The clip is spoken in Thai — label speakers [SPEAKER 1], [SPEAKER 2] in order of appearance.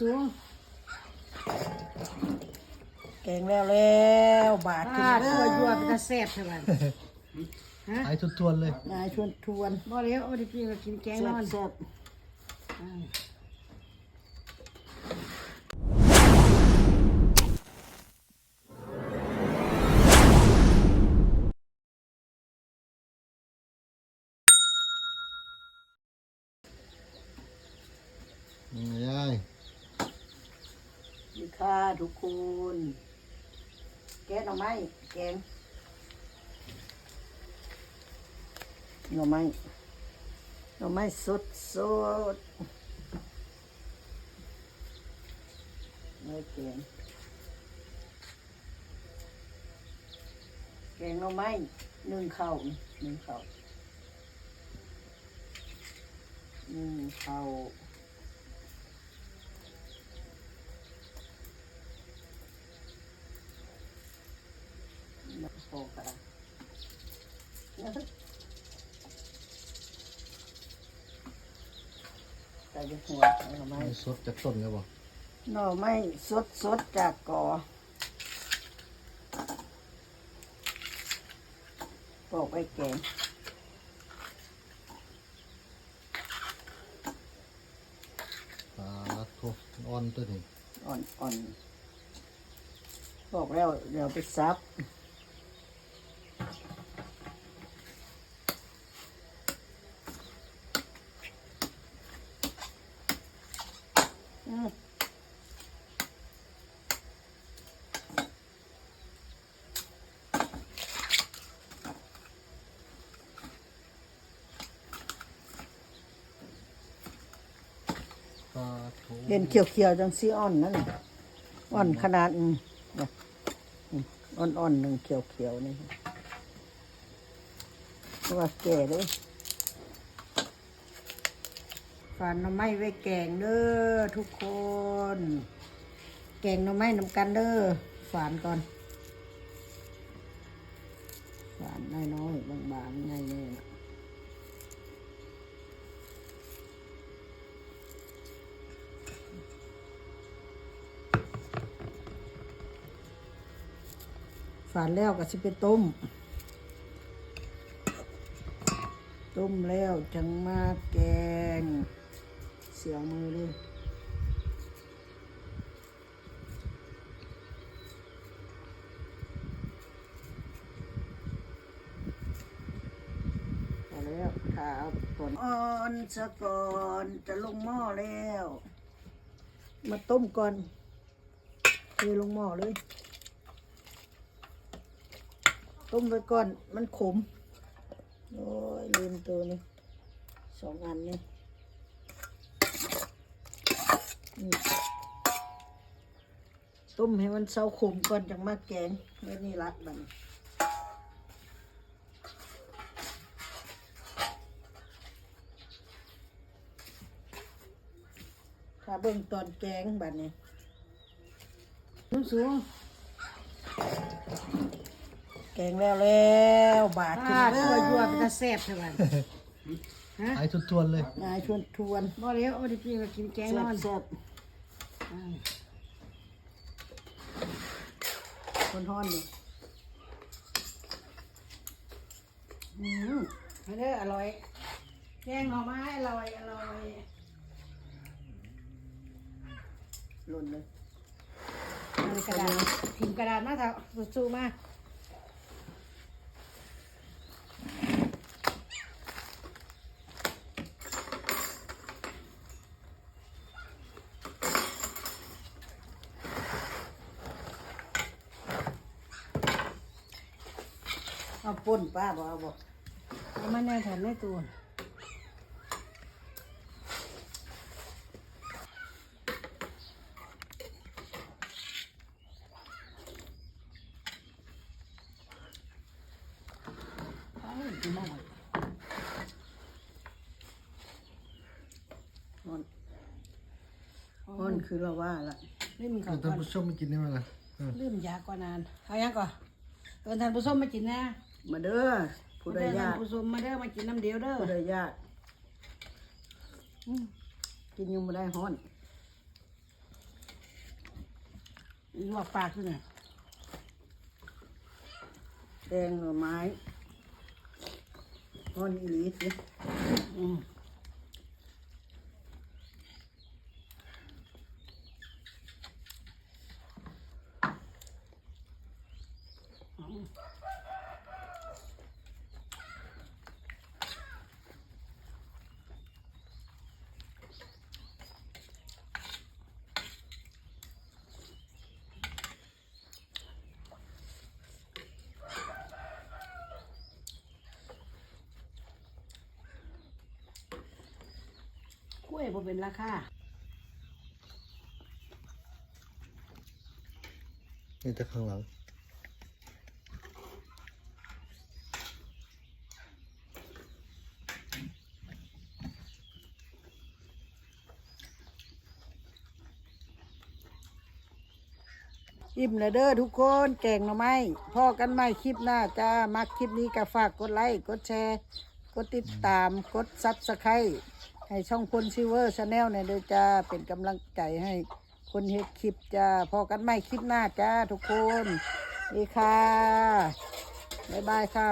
[SPEAKER 1] สูง
[SPEAKER 2] แกงแล้วแล้วบาด
[SPEAKER 1] อ่า
[SPEAKER 2] ขึ้น
[SPEAKER 1] ตัว
[SPEAKER 2] เด้
[SPEAKER 1] ยัว
[SPEAKER 2] อ
[SPEAKER 1] เป็นตาแซ่บใช่ป่ะฮะ
[SPEAKER 3] ไอ้ทุทวนๆเลย
[SPEAKER 2] นายชวนทวน
[SPEAKER 1] บ่เลี้ยวโอ้ดิพี่มากินแกง
[SPEAKER 2] แซ่
[SPEAKER 1] นอบน
[SPEAKER 2] แซ่บ
[SPEAKER 1] อ่า
[SPEAKER 3] นี่ยาย
[SPEAKER 2] ดี ค่ะทุกคน แกงหน่อไม้แกงหน่อไม้หน่อไม้สดสดเนื้อแกงแกงหน่อไม้นึ่งข้าวนึ่งข้าวนึ่งข้าว นัก โปกระใส่ไปหัวหน่อไม้
[SPEAKER 3] ไอ้สดจากต้นเลยบ่
[SPEAKER 2] หน่อไม้สดสดๆจากกอปอกไว้แกง
[SPEAKER 3] ปลาโทอ่อนตัวนี้
[SPEAKER 2] อ่อนอ่อนบอกแล้วเดี๋ยวไปซับ เห็นเขียวๆจังซีอ่อนนั่นน่ะอ่อนขนาดอ่อนๆหนึ่งเขียวๆนี่เพราะว่าแก่เลยฝานน่อไม้ไว้แกงเด้อทุกคน แกงน่อไม้น้ำกันเด้อฝานก่อนฝานน้อยๆบางๆง่ายๆ ฝานแล้วก็สิไปต้ม ต้มแล้วจังมาแกง เสียงมือเลยอแล้วขาเอาก่อนอ่อนสะก่อนจะลงหม้อแล้ว มาต้มก่อนเทลงหม้อเลย ต้มไว้ก่อนมันขม โอ้ยลืมตัวนี้สองอันนี่ต้มให้มันเศร้าขมก่อนจังมากแกงไว้นี่รัดมันถ้าเบิ่งตอนแกงบัดนี้
[SPEAKER 1] สูงสูง
[SPEAKER 2] แกงแล้วแล้วบาดขึ้น
[SPEAKER 1] อ่า
[SPEAKER 2] เด้
[SPEAKER 1] ตัวยัว
[SPEAKER 2] อ
[SPEAKER 1] เป็นตาแซ่บใช่ป่ะฮะ
[SPEAKER 3] ไอ้ทุทวนๆเลย
[SPEAKER 2] นายชวนทวน
[SPEAKER 1] บ่เลี้ยวโอ้ดิพี่มากินแกง
[SPEAKER 2] แซ่
[SPEAKER 1] น
[SPEAKER 2] บ
[SPEAKER 1] อน
[SPEAKER 2] แซ่บ
[SPEAKER 1] อ่า
[SPEAKER 2] คนห้อนนี่อืม
[SPEAKER 1] เอาเด้ออร่อย แกงหน่อไม้อร่อยอร่อย
[SPEAKER 2] หล่นเลย
[SPEAKER 1] เอาในกระดาษพิมพ์กระดาษมาเถอะสู้ๆมา
[SPEAKER 2] ป่นป้าบอกเอาบอก
[SPEAKER 1] เอามาแน่แถมในตัว
[SPEAKER 2] เอาอีกหม้อห้อนอนคือเราว่าละ
[SPEAKER 1] ลืม
[SPEAKER 3] เดี๋
[SPEAKER 1] เขา
[SPEAKER 3] ยว
[SPEAKER 1] ก่
[SPEAKER 3] ท่า
[SPEAKER 1] น
[SPEAKER 3] ผู้ชมไมากินได้ไหมล่ะ
[SPEAKER 1] ลืมยาก่อนนานเอายังก่อนเอินท่านผู้ชมไมากินนะ
[SPEAKER 2] มาเด้อผู้ใด
[SPEAKER 1] เด้อ
[SPEAKER 2] ญา
[SPEAKER 1] ท่าน
[SPEAKER 2] ติ
[SPEAKER 1] ผู้ชมมาเด้อมากินน้ำเดียวเด้อ
[SPEAKER 2] ผู้ใดญาติอืมกินอยังไม่ได้ห้อน
[SPEAKER 1] ลวกปลาขึ้นน่ะ
[SPEAKER 2] แกงหน่อไม้อ่อนอีหลีสิ
[SPEAKER 1] อืม กล้วยบ่เป็นราคา
[SPEAKER 3] นี่จะข้างหลัง
[SPEAKER 2] อิ่มเลยเด้อทุกคนแกงหน่อไม้พ่อกันใหม่คลิปหน้าจ้ามักคลิปนี้ก็ฝากกดไลค์กดแชร์ กดติดตามกดซับสไครต์ ให้ช่องคนซิเวอร์ชาแนลเนี่ยเด้อจ้าเป็นกำลังใจให้คนเฮ็ดคลิปจ้าพอกันใหม่คลิปหน้าจ้าทุกคนดีค่ะ บ๊ายบายค่ะ